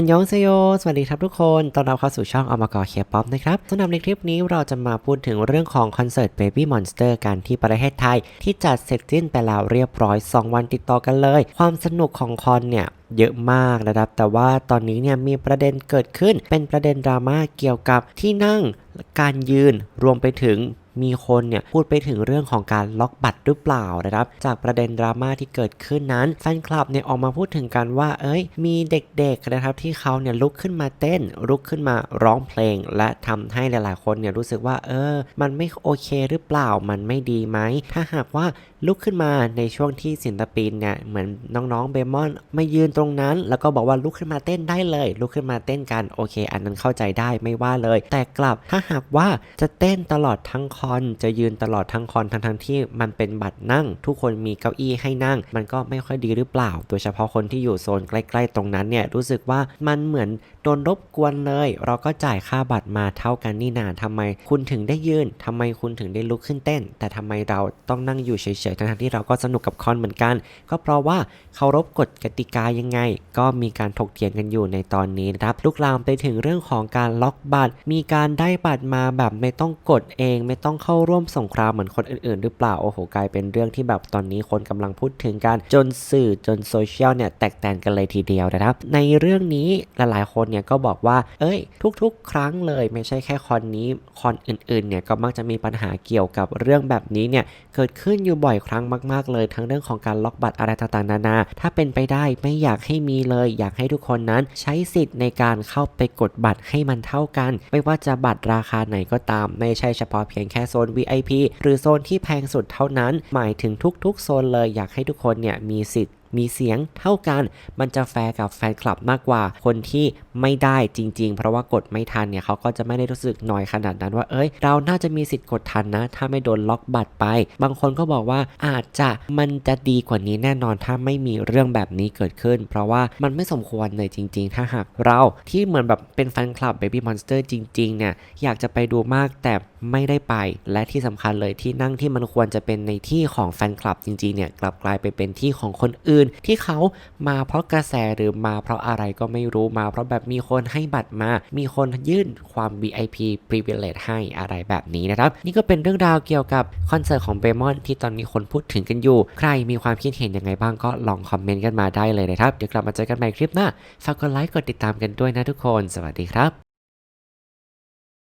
อันยองเซโย สวัสดีครับทุกคนต้อนรับเข้าสู่ช่องอมกอเคป๊อปนะครับสำหรับในคลิปนี้เราจะมาพูดถึงเรื่องของคอนเสิร์ต Baby Monster กันที่ประเทศไทย ที่จัดเสร็จสิ้นไปแล้วเรียบร้อย 2 วันติดต่อกันเลย ความสนุกของคอนเนี่ยเยอะมากนะครับ แต่ว่าตอนนี้เนี่ยมีประเด็นเกิดขึ้น เป็นประเด็นดราม่าเกี่ยวกับที่นั่ง การยืน รวมไปถึง มีคนเนี่ยพูดไปถึงเรื่องของการล็อกบัตรหรือเปล่านะครับ จากประเด็นดราม่าที่เกิดขึ้นนั้นแฟนคลับเนี่ยออกมาพูดถึงกันว่า เอ้ย มีเด็กๆนะครับที่เขาเนี่ยลุกขึ้นมาเต้น ลุกขึ้นมาร้องเพลง และทำให้หลายๆ คนเนี่ยรู้สึกว่า เออ มันไม่โอเคหรือเปล่า มันไม่ดีไหม ถ้าหากว่าลุกขึ้นมาในช่วงที่ศิลปินเนี่ยเหมือนน้องๆเบมอนมายืนตรงนั้น แล้วก็บอกว่าลุกขึ้นมาเต้นได้เลย ลุกขึ้นมาเต้นกันโอเค อันนั้นเข้าใจได้ไม่ว่าเลย แต่กลับถ้าหากว่าจะเต้นตลอดทั้งคอนจะยืนตลอดทั้งคอนทั้งทั้งที่มันเป็นบัตรนั่ง ทุกคนมีเก้าอี้ให้นั่ง มันก็ไม่ค่อยดีหรือเปล่า โดยเฉพาะคนที่อยู่โซนใกล้ ๆ ตรงนั้นเนี่ยรู้สึกว่ามันเหมือนโดนรบกวนเลย เราก็จ่ายค่าบัตรมาเท่ากันนี่นาทำไมคุณถึงได้ยืนทำไมคุณถึงได้ลุกขึ้นเต้น แต่ทำไมเราต้องนั่งอยู่เฉยๆทั้งที่เราก็สนุกกับคอนเหมือนกัน ก็เพราะว่าเคารพกฎกติกายังไง ก็มีการถกเถียงกันอยู่ในตอนนี้นะครับลุกลามไปถึงเรื่องของการล็อกบัตร มีการได้บัตรมาแบบไม่ต้องกดเอง ไม่ต้องเข้าร่วมสงครามเหมือนคนอื่นๆ หรือเปล่าโอ้โหกลายเป็นเรื่องที่แบบตอนนี้คนกำลังพูดถึงกันจนสื่อจนโซเชียลเนี่ยแตกแตนกันเลยทีเดียวนะครับในเรื่องนี้หลายๆคนเนี่ยก็บอกว่า เอ้ย ทุกๆ ครั้งเลยไม่ใช่แค่คอนนี้คอนอื่นๆเนี่ยก็มักจะมีปัญหาเกี่ยวกับเรื่องแบบนี้เนี่ยเกิดขึ้นอยู่บ่อยครั้งมาก ๆ เลยทั้งเรื่องของการล็อกบัตรอะไรต่างๆนานา ถ้าเป็นไปได้ไม่อยากให้มีเลย อยากให้ทุกคนนั้นใช้สิทธิ์ในการเข้าไปกดบัตรให้มันเท่ากัน ไม่ว่าจะบัตรราคาไหนก็ตาม ไม่ใช่เฉพาะเพียงแค่โซน VIP หรือโซนที่แพงสุดเท่านั้น หมายถึงทุกๆ โซนเลยอยากให้ทุกคนเนี่ยมีสิทธิ์ มีเสียงเท่ากัน มันจะแฟร์กับแฟนคลับมากกว่า คนที่ไม่ได้จริง ๆ เพราะว่ากดไม่ทันเนี่ยเขาก็จะไม่ได้รู้สึกหน่อยขนาดนั้นว่าเอ้ย เราน่าจะมีสิทธิ์กดทันนะ ถ้าไม่โดนล็อกบัตรไป บางคนก็บอกว่าอาจจะมันจะดีกว่านี้แน่นอนถ้าไม่มีเรื่องแบบนี้เกิดขึ้น เพราะว่ามันไม่สมควรเลยจริง ๆ ถ้าหากเราที่เหมือนแบบเป็นแฟนคลับ Baby Monster จริงๆเนี่ยอยากจะไปดูมากแต่ไม่ได้ไป และที่สำคัญเลยที่นั่งที่มันควรจะเป็นในที่ของแฟนคลับจริงๆเนี่ยกลับกลายไปเป็นที่ของคนอื่นอื่น ที่เขามาเพราะกระแสหรือมาเพราะอะไรก็ไม่รู้มา เพราะแบบมีคนให้บัตรมา มีคนยื่นความ VIP privilege ให้อะไรแบบนี้นะครับ นี่ก็เป็นเรื่องราวเกี่ยวกับคอนเสิร์ตของเบมอนที่ตอนนี้คนพูดถึงกันอยู่ ใครมีความคิดเห็นยังไงบ้างก็ลองคอมเมนต์กันมาได้เลยนะครับ เดี๋ยวกลับมาเจอกันใหม่คลิปหน้า ฝากกดไลค์ กดติดตามกันด้วยนะทุกคน สวัสดีครับ